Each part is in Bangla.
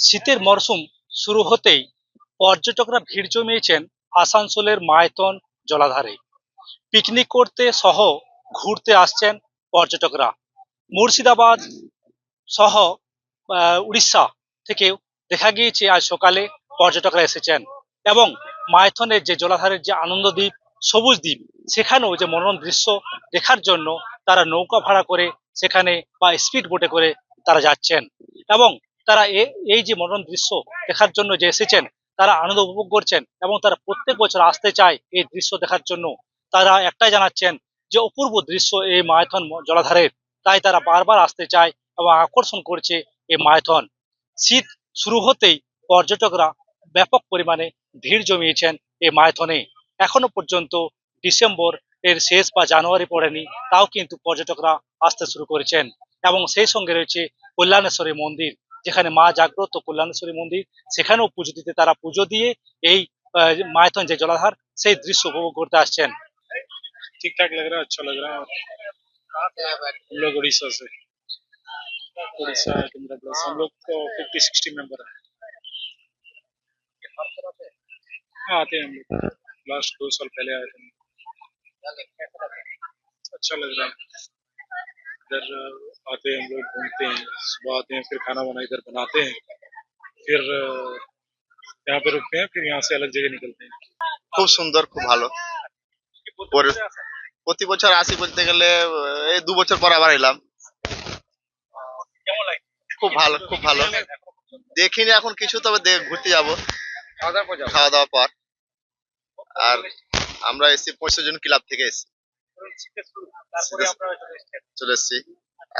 শীতের মরশুম শুরু হতেই পর্যটকরা ভিড় জমিয়েছেন আসানসোলের মায়তন জলাধারে। পিকনিক করতে সহ ঘুরতে আসছেন পর্যটকরা। মুর্শিদাবাদ সহ উড়িষ্যা থেকেও দেখা গিয়েছে আজ সকালে পর্যটকরা এসেছেন এবং মাইথনের যে জলাধারের যে আনন্দ দ্বীপ, সবুজ দ্বীপ, সেখানেও যে মনোরম দৃশ্য দেখার জন্য তারা নৌকা ভাড়া করে সেখানে বা স্পিড বোটে করে তারা যাচ্ছেন এবং তারা এই যে মনোরম দৃশ্য দেখার জন্য যে এসেছেন, তারা আনন্দ উপভোগ করছেন এবং তারা প্রত্যেক বছর আসতে চায় এই দৃশ্য দেখার জন্য। তারা একটাই জানাচ্ছেন যে, অপূর্ব দৃশ্য এই মায়থন জলাধারের। তাই তারা বারবার আসতে চায় এবং আকর্ষণ করছে এই মায়থন শীত শুরু হতেই পর্যটকরা ব্যাপক পরিমাণে ভিড় জমিয়েছেন এই মায়থনে এখনও পর্যন্ত ডিসেম্বর এর শেষ বা জানুয়ারি পড়েনি, তাও কিন্তু পর্যটকরা আসতে শুরু করেছেন। এবং সেই সঙ্গে রয়েছে কল্যাণেশ্বরী মন্দির। যেখানে মা জাগ্রত কল্যাণেশ্বরী মন্দির সেখানেও পুজো দিতে তারা পুজো দিয়ে এই আহ, মায়থন যে জলাধার সেই দৃশ্য উপভোগ করতে আসছেন ठीक ठाक लग रहा है अच्छा लग रहा है हम लोग उड़ीसा से उड़ीसा केंद्र प्लस हम लोग तो फिफ्टी सिक्सटी मेंबर है हाँ आते हैं हम लोग लास्ट दो साल पहले आए थे अच्छा लग रहा है इधर आते हैं हम लोग घूमते हैं सुबह आते हैं फिर खाना वाना इधर बनाते हैं फिर अ, यहाँ पे रुकते हैं फिर यहाँ से अलग जगह निकलते हैं খুব সুন্দর খুব ভালো পরি- প্রতি বছর আসি বলতে গেলে আহ, এই দু বছর পর আবার এলাম খুব ভালো খুব ভালো দেখিনি এখন কিছু তবে দে- ঘুরতে যাব খাওয়া দাওয়া পর আর আমরা এসছি পঁচিশ জন ক্লাব থেকে এসছি চলে এসছি।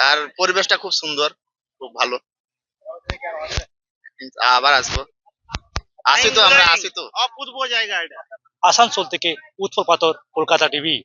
আর পরিবেশটা খুব সুন্দর খুব ভালো। আবার আসব। আসি তো আমরা আসি তো। অপূর্ব জায়গা এটা। আসানসোল থেকে উৎপল পাথর কলকাতা টিভি।